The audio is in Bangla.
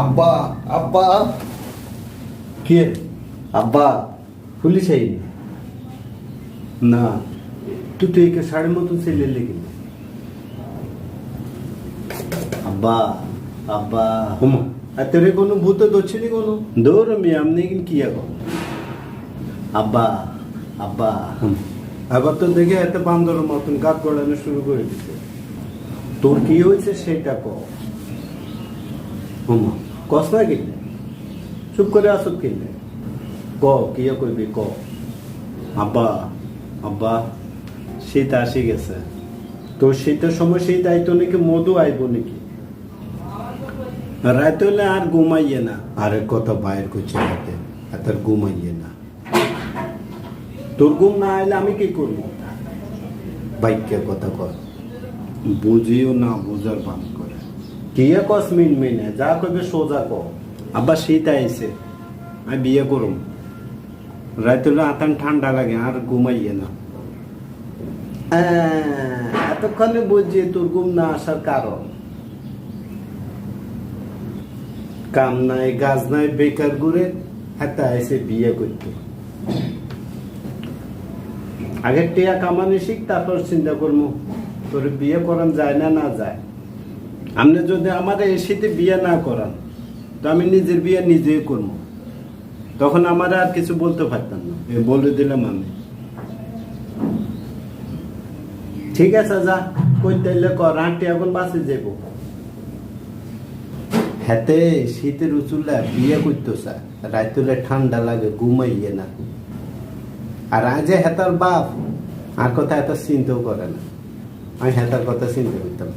আব্বা আব্বা। কে? আব্বা পুলিশ আইনি না তুই তো একে সাড়ে মতন ছেলে লেগে। আব্বা আব্বা। হুমা আর তেরে কোনো ভূত দচ্ছিনি কোনো? দৌড় আমি আমনি কিন কি আগো? আব্বা আব্বা। হুম। এবার তো দেখে এত বান্দরের মতন গাত গড়ানো শুরু করে দিছে। তোর কি হয়েছে সেটা ক হুমা কস না কিনলে চুপ করে আসত কিনলে ক, কি কইবি, ক। আব্বা আব্বা, শীত আসি গেছে। তো শীতের সময় সেই দায়িত্ব নাকি মধু আইব নাকি? রাত হলে আর ঘুমাইয়ে না। আরেক কথা বাইর করছে রাতে তার ঘুমাইয়ে না। তোর ঘুম না আইলে আমি কি করব? বাইকের কথা কর বুঝিও না, বুঝার বান করে। কি কস মিন মিনে যা কইবে সোজা ক আব্বা শীত আইছে আমি বিয়ে করুম হলে আতান ঠান্ডা লাগে আর ঘুমাইয়ে না এতক্ষণে বুঝছি তোর ঘুম না আসার কারণ কাম নাই গাছ নাই বেকার ঘুরে হাতে আইসে বিয়ে করতে আগে টিয়া কামানি শিখ তারপর চিন্তা করব তোর বিয়ে করান যায় না না যায় আপনি যদি আমার এই শীতে বিয়ে না করান, তো আমি নিজের বিয়ে নিজেই করব। তখন আমার আর কিছু বলতে পারতাম না। বলে দিলাম আমি। ঠিক আছে, যা তাইলে কর, আন্টি এখন বাসে যাব হাতে শীতের উচুলা বিয়ে করতো স্যার রাইতুলে ঠান্ডা লাগে, ঘুমাইয়ে না। আর আজে হেতার বাপ, আর কথা এত চিন্তাও করে না। আমি হেতার কথা চিন্তা করতাম।